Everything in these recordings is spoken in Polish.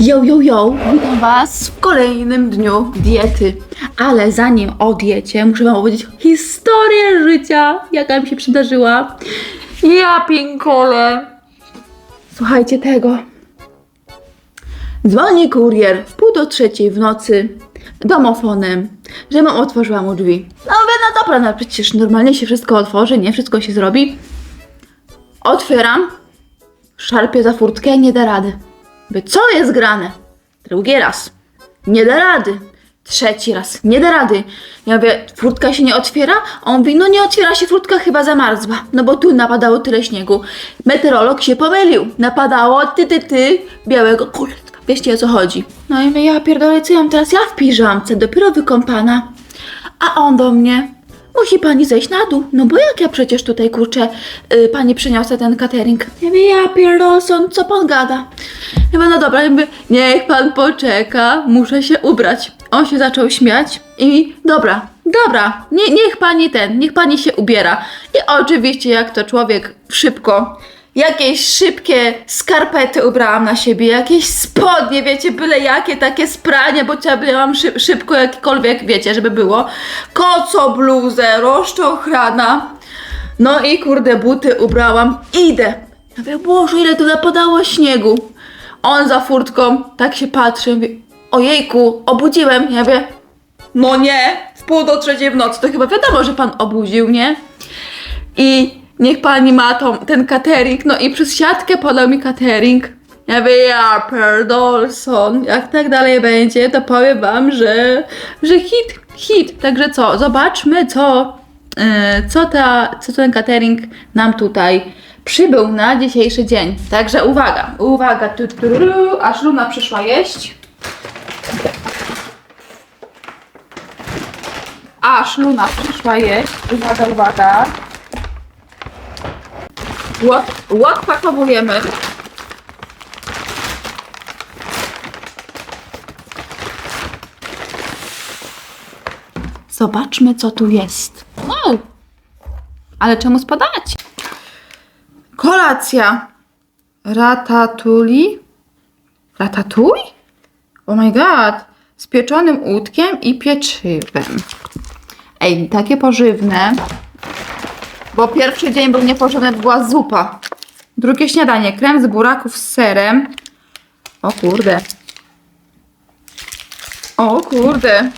Yo, yo, yo, witam Was w kolejnym dniu diety. Ale zanim o diecie, muszę Wam opowiedzieć historię życia, jaka mi się przydarzyła. Ja pinkole. Słuchajcie tego. Dzwoni kurier w pół do trzeciej w nocy domofonem, że mam otworzyła mu drzwi. No mówię, no dobra, no przecież normalnie się wszystko otworzy, nie? Wszystko się zrobi. Otwieram, szarpię za furtkę, nie da rady. Mówię, co jest grane? Drugi raz. Nie da rady. Trzeci raz. Nie da rady. Ja mówię, furtka się nie otwiera? A on mówi, no nie otwiera się, furtka chyba zamarzła. No bo tu napadało tyle śniegu. Meteorolog się pomylił. Napadało ty, ty, ty, białego kurwa. Wiecie o co chodzi. No i mówię, ja pierdolę, co ja mam teraz? Ja w piżamce, dopiero wykąpana. A on do mnie, musi pani zejść na dół, no bo jak ja przecież tutaj, kurczę, y, pani przyniosę ten catering. Ja mówię, ja pierdolson, co pan gada? Ja no dobra, niech pan poczeka, muszę się ubrać. On się zaczął śmiać i dobra, dobra, nie, niech pani ten, niech pani się ubiera. I oczywiście, jak to człowiek szybko, jakieś szybkie skarpety ubrałam na siebie, jakieś spodnie, wiecie, byle jakie, takie spranie, bo chciałabym szyb, szybko jakiekolwiek, wiecie, żeby było. Koco bluzę, rozczochrana. No i kurde, buty ubrałam. Idę. Ja mówię, Boże, ile tu napadało śniegu. On za furtką tak się patrzy, mówi, ojejku, obudziłem. Ja mówię, no nie, w pół do trzeciej w nocy, to chyba wiadomo, że pan obudził, nie? I niech pani ma tą, ten catering, no i przez siatkę podał mi catering. Ja mówię, ja pierdolson, jak tak dalej będzie, to powiem wam, że, że hit, hit. Także co, zobaczmy co, yy, co, ta, co ten catering nam tutaj przybył na dzisiejszy dzień. Także uwaga, uwaga, tu, tu, tu, aż Luna przyszła jeść. Aż Luna przyszła jeść. Uwaga, uwaga. Łot, łot pakowujemy. Zobaczmy, co tu jest. O! Ale czemu spadać? Kolacja. Ratatuli. Ratatuj? Oh my god. Z pieczonym łódkiem i pieczywem. Ej, takie pożywne. Bo pierwszy dzień był to była zupa. Drugie śniadanie, krem z buraków z serem. O kurde. O kurde.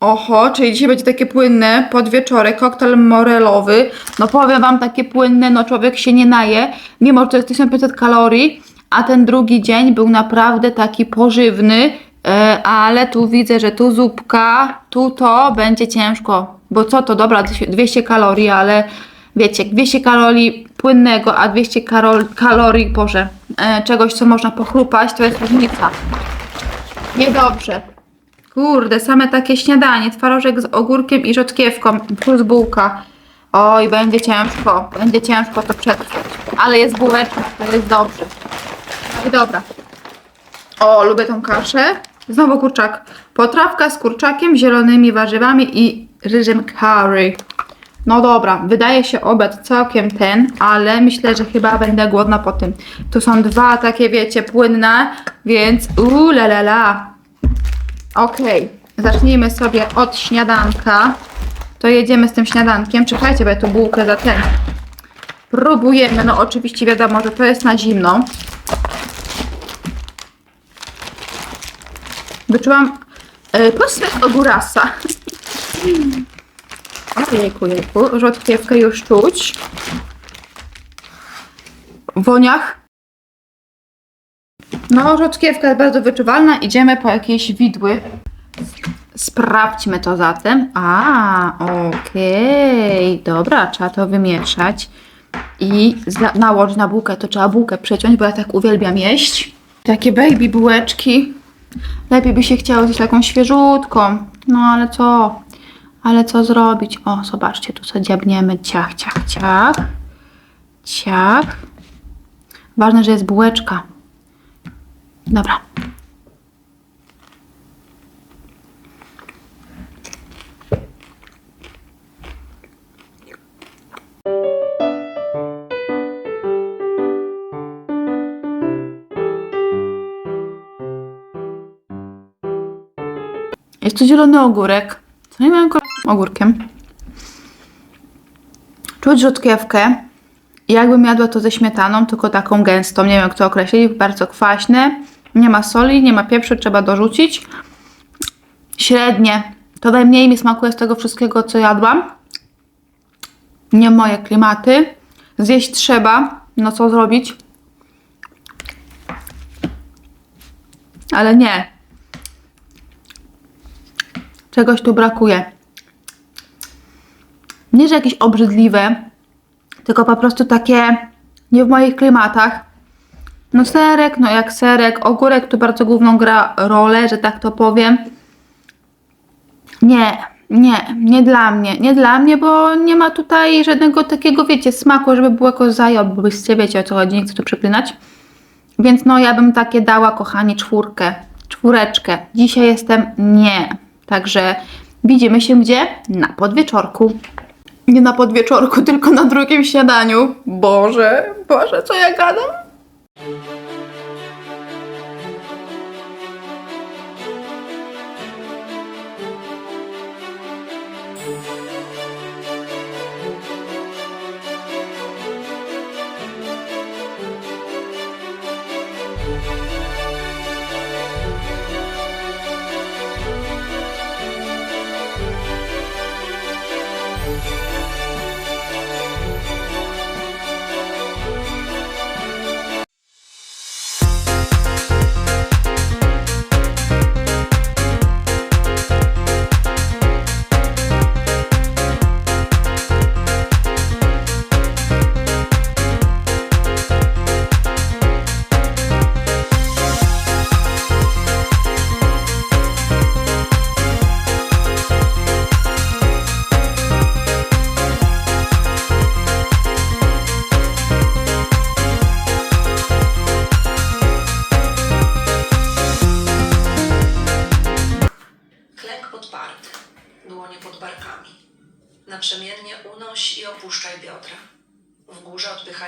Oho, czyli dzisiaj będzie takie płynne, podwieczorek, koktajl morelowy. No powiem wam, takie płynne, no człowiek się nie naje, mimo że to jest 1500 kalorii, a ten drugi dzień był naprawdę taki pożywny, e, ale tu widzę, że tu zupka, tu to będzie ciężko, bo co to, dobra, 200 kalorii, ale wiecie, 200 kalorii płynnego, a 200 karol, kalorii, Boże, e, czegoś, co można pochrupać, to jest różnica. Niedobrze. Kurde, same takie śniadanie, twarożek z ogórkiem i rzodkiewką, plus bułka. Oj, będzie ciężko, będzie ciężko to przetrwać. Ale jest bułeczka, to jest dobrze. No i dobra. O, lubię tą kaszę. Znowu kurczak. Potrawka z kurczakiem, zielonymi warzywami i ryżem curry. No dobra, wydaje się obiad całkiem ten, ale myślę, że chyba będę głodna po tym. Tu są dwa takie, wiecie, płynne, więc uuu, la la la. Okej, zacznijmy sobie od śniadanka. To jedziemy z tym śniadankiem. Czekajcie, bo ja tu bułkę za ten. Próbujemy. No oczywiście wiadomo, że to jest na zimno. Wyczułam yy, posmak ogórasa. Ojejku, jejku. Rzodkiewkę już czuć. W woniach no, rzodkiewka jest bardzo wyczuwalna. Idziemy po jakieś widły. Sprawdźmy to zatem. A, okej. Dobra, trzeba to wymieszać. I nałożyć na bułkę. To trzeba bułkę przeciąć, bo ja tak uwielbiam jeść. Takie baby bułeczki. Lepiej by się chciało zjeść taką świeżutką. No, ale co? Ale co zrobić? O, zobaczcie, tu sobie dziabniemy ciach, ciach, ciach. Ciach. Ważne, że jest bułeczka. Dobra. Jest to zielony ogórek. Co nie miałem ogórkiem? Czuć rzodkiewkę. Jakbym jadła to ze śmietaną, tylko taką gęstą. Nie wiem, jak to określić. Bardzo kwaśne. Nie ma soli, nie ma pieprzu, trzeba dorzucić. Średnie. To najmniej mi smakuje z tego wszystkiego, co jadłam. Nie moje klimaty. Zjeść trzeba. No co zrobić? Ale nie. Czegoś tu brakuje. Nie, że jakieś obrzydliwe, tylko po prostu takie nie w moich klimatach. No serek, no jak serek, ogórek tu bardzo główną gra rolę, że tak to powiem. Nie, nie, nie dla mnie, nie dla mnie, bo nie ma tutaj żadnego takiego, wiecie, smaku, żeby było jakoś zajob, bo byście wiecie o co chodzi, nie chcę tu przeklinać. Więc no ja bym takie dała, kochani, czwórkę, czwóreczkę. Dzisiaj jestem nie. Także widzimy się gdzie? Na podwieczorku. Nie na podwieczorku, tylko na drugim śniadaniu. Boże, Boże, co ja gadam?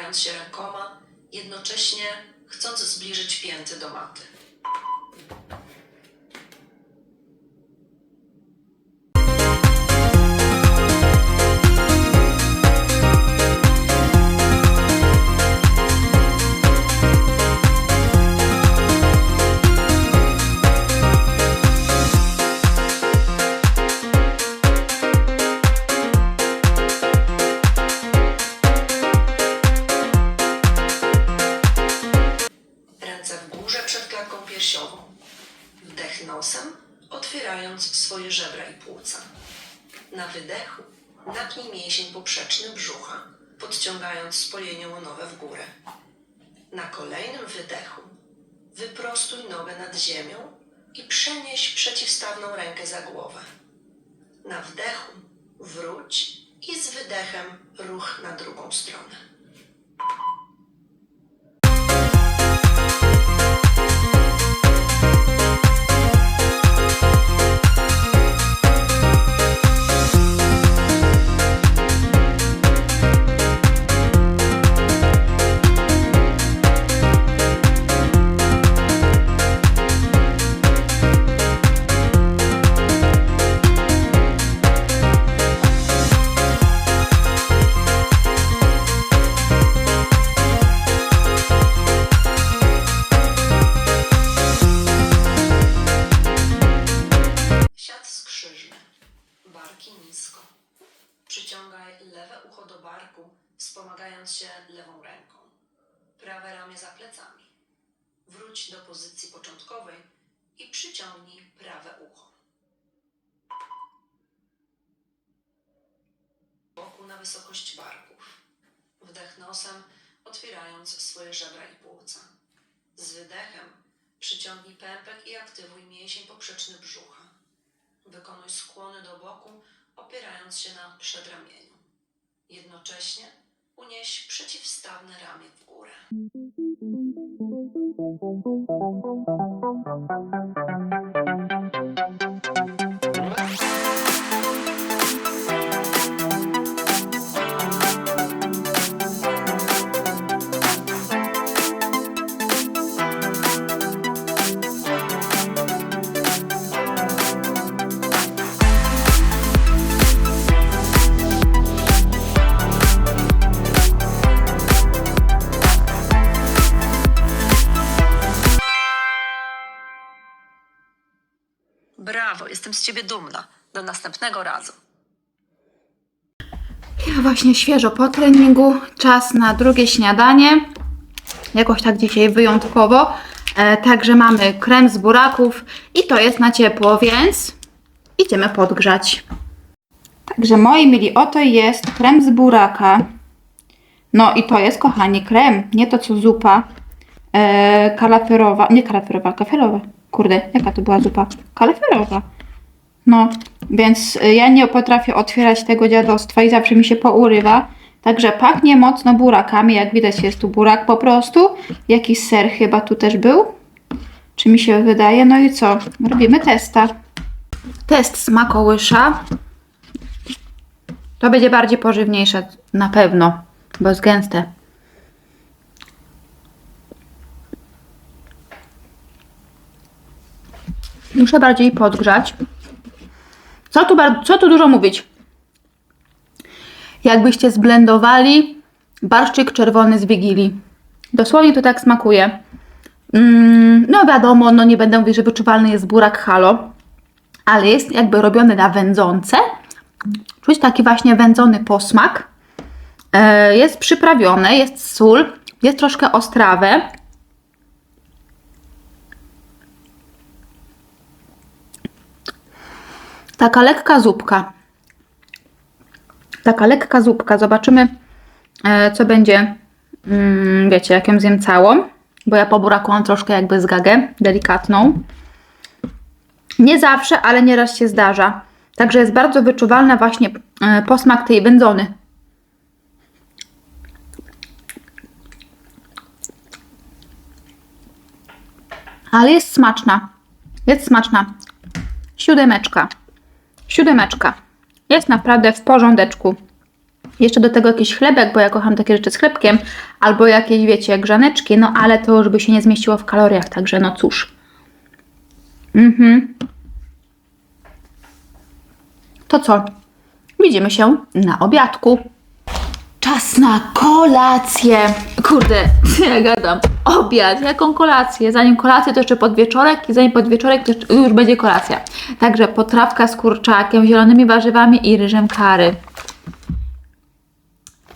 Odpychając się rękoma, jednocześnie chcąc zbliżyć pięty do maty. Na wydechu napnij mięsień poprzeczny brzucha, podciągając spojenie łonowe w górę. Na kolejnym wydechu wyprostuj nogę nad ziemią i przenieś przeciwstawną rękę za głowę. Na wdechu wróć i z wydechem ruch na drugą stronę. Do pozycji początkowej i przyciągnij prawe ucho. Boku na wysokość barków. Wdech nosem, otwierając swoje żebra i płuca. Z wydechem przyciągnij pępek i aktywuj mięsień poprzeczny brzucha. Wykonuj skłony do boku, opierając się na przedramieniu. Jednocześnie unieś przeciwstawne ramię w górę. Jestem z ciebie dumna. Do następnego razu. Ja właśnie świeżo po treningu, czas na drugie śniadanie. Jakoś tak dzisiaj wyjątkowo. E, także mamy krem z buraków i to jest na ciepło, więc idziemy podgrzać. Także moi mili, oto jest krem z buraka. No i to jest, kochani, krem, nie to co zupa e, kalaferowa, nie kalaferowa, kafelowa. Kurde, jaka to była zupa? Kalaferowa. No, więc y, ja nie potrafię otwierać tego dziadostwa i zawsze mi się pourywa. Także pachnie mocno burakami, jak widać jest tu burak po prostu. Jakiś ser chyba tu też był. Czy mi się wydaje? No i co? Robimy testa. Test smakołysza. To będzie bardziej pożywniejsze, na pewno, bo jest gęste. Muszę bardziej podgrzać. Co tu, co tu dużo mówić? Jakbyście zblendowali barszczyk czerwony z Wigilii. Dosłownie to tak smakuje. Mm, no wiadomo, no nie będę mówić, że wyczuwalny jest burak halo, ale jest jakby robiony na wędzące. Czuć taki właśnie wędzony posmak. E, jest przyprawione, jest sól, jest troszkę ostrawe. Taka lekka zupka. Taka lekka zupka. Zobaczymy, e, co będzie, mm, wiecie, jak ją zjem całą. Bo ja po buraku mam troszkę jakby zgagę, delikatną. Nie zawsze, ale nieraz się zdarza. Także jest bardzo wyczuwalny właśnie e, posmak tej wędzony. Ale jest smaczna. Jest smaczna. Siódemeczka. Siódemeczka. Jest naprawdę w porządeczku. Jeszcze do tego jakiś chlebek, bo ja kocham takie rzeczy z chlebkiem, albo jakieś, wiecie, grzaneczki, no ale to już by się nie zmieściło w kaloriach, także no cóż. Mhm. To co? Widzimy się na obiadku. Czas na kolację. Kurde, ja gadam. Obiad, jaką kolację? Zanim kolację, to jeszcze podwieczorek i zanim podwieczorek, to jeszcze, już będzie kolacja. Także potrawka z kurczakiem, zielonymi warzywami i ryżem kary.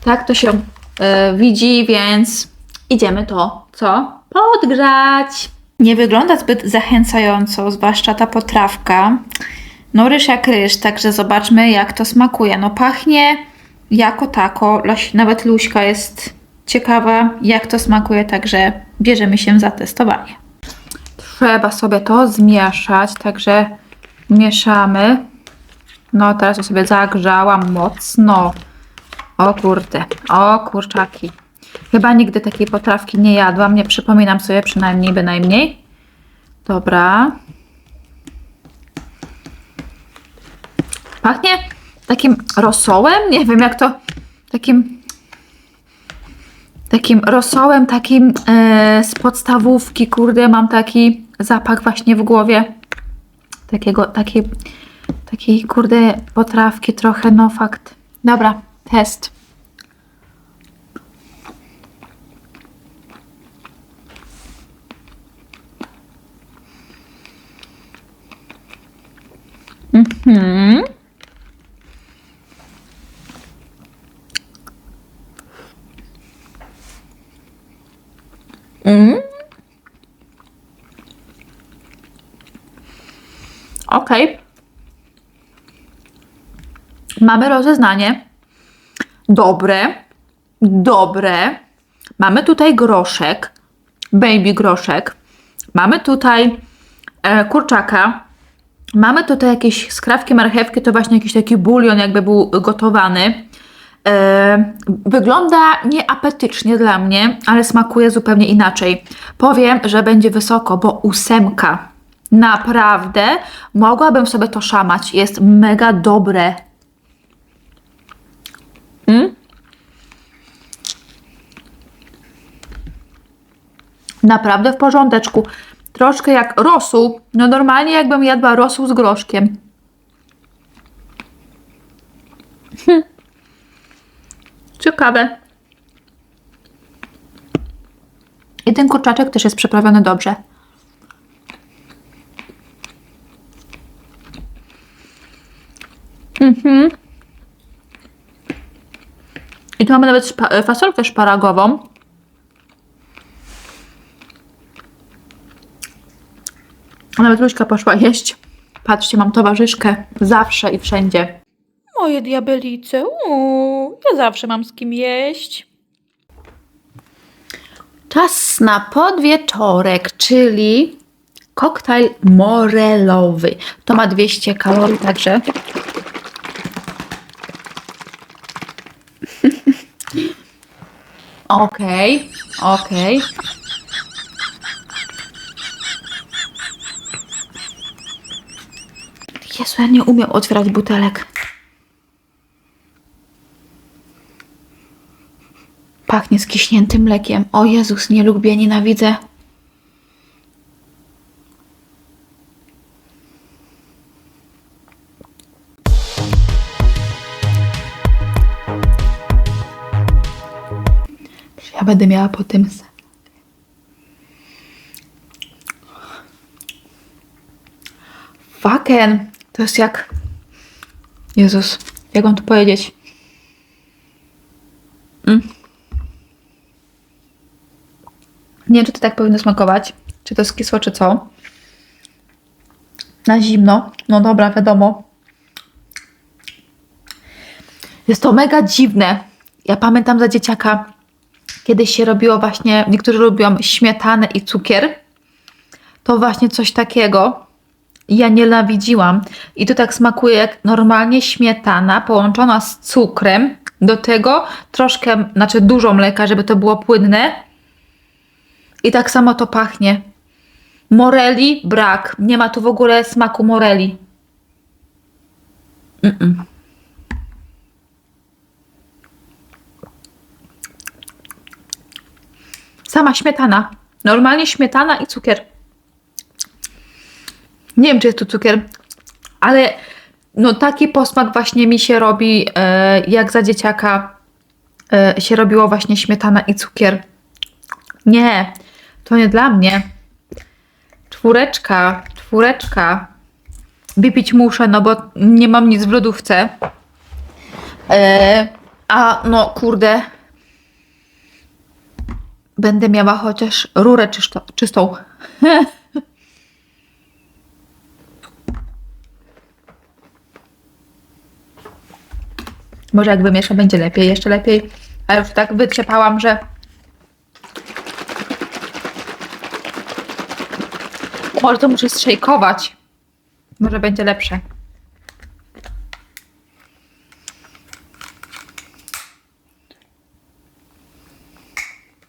Tak to się e, widzi, więc idziemy to, co? Podgrzać. Nie wygląda zbyt zachęcająco, zwłaszcza ta potrawka. No ryż jak ryż, także zobaczmy jak to smakuje. No pachnie jako tako, nawet Luśka jest ciekawa jak to smakuje, także bierzemy się za testowanie. Trzeba sobie to zmieszać, także mieszamy. No teraz ja sobie zagrzałam mocno. O kurde, o kurczaki. Chyba nigdy takiej potrawki nie jadłam, nie przypominam sobie przynajmniej, bynajmniej. Dobra. Pachnie takim rosołem, nie wiem jak to, takim takim rosołem, takim e, z podstawówki, kurde, mam taki zapach właśnie w głowie. Takiego, takiej, takiej, kurde, potrawki trochę, no fakt. Dobra, test. Mhm. Mm. Okej. Mamy rozeznanie. Dobre. Dobre. Mamy tutaj groszek. Baby groszek. Mamy tutaj e, kurczaka. Mamy tutaj jakieś skrawki marchewki, to właśnie jakiś taki bulion jakby był gotowany. E, wygląda nieapetycznie dla mnie, ale smakuje zupełnie inaczej. Powiem, że będzie wysoko, bo ósemka. Naprawdę mogłabym sobie to szamać. Jest mega dobre. Mm? Naprawdę w porządeczku. Troszkę jak rosół. No normalnie jakbym jadła rosół z groszkiem. Ciekawe. I ten kurczaczek też jest przyprawiony dobrze. Mhm. I tu mamy nawet fasolkę szparagową. Nawet Luśka poszła jeść. Patrzcie, mam towarzyszkę zawsze i wszędzie. Moje diabelice, uuu, ja zawsze mam z kim jeść. Czas na podwieczorek, czyli koktajl morelowy. To ma 200 kalorii, także Okej, okej. Jezu, ja nie umiem otwierać butelek. Pachnie skiśniętym mlekiem. O Jezus, nie lubię, nienawidzę. Ja będę miała po tym... Fucken. To jest jak... Jezus, jak mam to powiedzieć? Nie wiem, czy to tak powinno smakować. Czy to jest kisło, czy co. Na zimno. No dobra, wiadomo. Jest to mega dziwne. Ja pamiętam za dzieciaka, kiedyś się robiło właśnie, niektórzy lubią śmietanę i cukier. To właśnie coś takiego. Ja nienawidziłam. I to tak smakuje jak normalnie śmietana połączona z cukrem. Do tego troszkę, znaczy dużo mleka, żeby to było płynne. I tak samo to pachnie. Moreli brak. Nie ma tu w ogóle smaku moreli. Mm-mm. Sama śmietana. Normalnie śmietana i cukier. Nie wiem, czy jest tu cukier, ale no taki posmak właśnie mi się robi, e, jak za dzieciaka e, się robiło właśnie śmietana i cukier. Nie, to nie dla mnie. Czwóreczka, czwóreczka. Wypić muszę, no bo nie mam nic w lodówce. E, a no kurde. Będę miała chociaż rurę czysto, czystą. Może jak wymiesza będzie lepiej, jeszcze lepiej. A już tak wytrzepałam, że może to muszę zszejkować. Może będzie lepsze.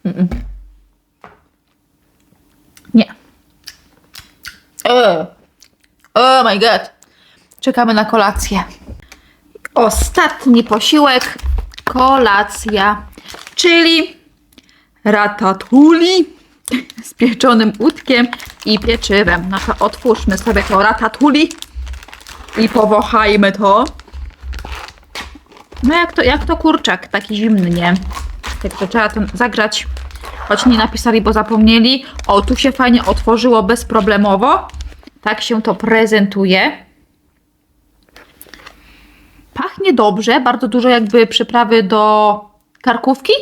Mm-mm. Nie. Oh. oh my god. Czekamy na kolację. Ostatni posiłek, kolacja, czyli ratatuli z pieczonym łódkiem i pieczywem. No to otwórzmy sobie to ratatuli i powąchajmy to. No jak to, jak to kurczak, taki zimny, nie? Tylko trzeba to zagrzać, choć nie napisali, bo zapomnieli. O, tu się fajnie otworzyło bezproblemowo. Tak się to prezentuje. Pachnie dobrze, bardzo dużo jakby przyprawy do karkówki.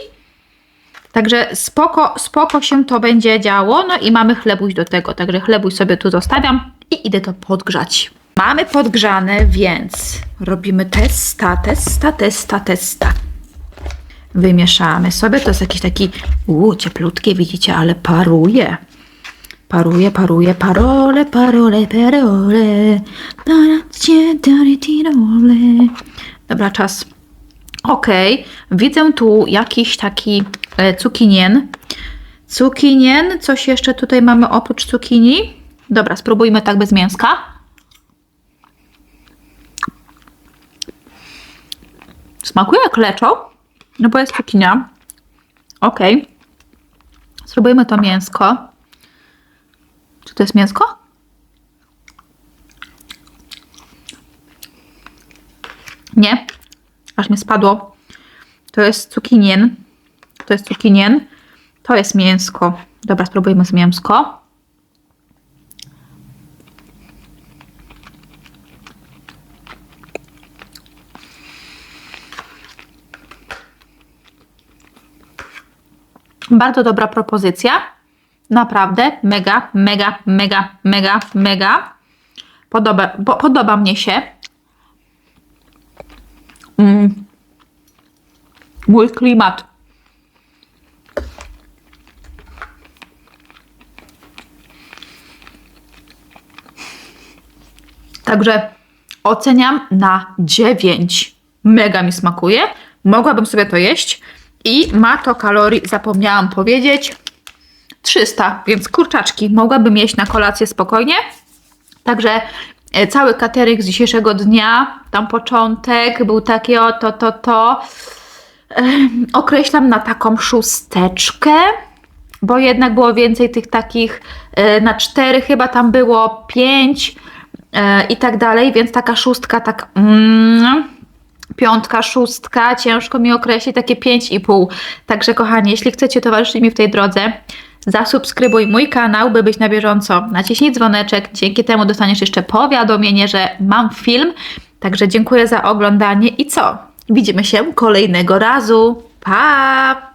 Także spoko, spoko się to będzie działo. No i mamy chlebuś do tego, także chlebuś sobie tu zostawiam i idę to podgrzać. Mamy podgrzane, więc robimy testa, testa, testa, testa. Wymieszamy sobie, to jest jakiś taki, uuu, cieplutkie, widzicie, ale paruje. Paruje, paruje, parole, parole, parole. Dobra, czas. Okej, widzę tu jakiś taki cukinien. Cukinien, coś jeszcze tutaj mamy oprócz cukinii? Dobra, spróbujmy tak bez mięska. Smakuje jak leczo, no bo jest cukinia. Okej. Spróbujmy to mięsko. Czy to jest mięsko? Nie. Aż mi spadło. To jest cukinien to jest cukinien, to jest mięsko. Dobra, spróbujmy z mięsko. Bardzo dobra propozycja. Naprawdę mega, mega, mega, mega, mega. Podoba, po, podoba mnie się. Mm. Mój klimat. Także oceniam na 9. Mega mi smakuje. Mogłabym sobie to jeść. I ma to kalorii, zapomniałam powiedzieć, 300, więc kurczaczki mogłabym jeść na kolację spokojnie. Także e, cały catering z dzisiejszego dnia, tam początek był taki o to, to, to. Określam na taką szósteczkę, bo jednak było więcej tych takich e, na cztery, chyba tam było pięć i tak dalej, więc taka szóstka, tak mm, piątka, szóstka, ciężko mi określić, takie pięć i pół. Także kochani, jeśli chcecie towarzyszyć mi w tej drodze, zasubskrybuj mój kanał, by być na bieżąco. Naciśnij dzwoneczek, dzięki temu dostaniesz jeszcze powiadomienie, że mam film. Także dziękuję za oglądanie i co? Widzimy się kolejnego razu. Pa!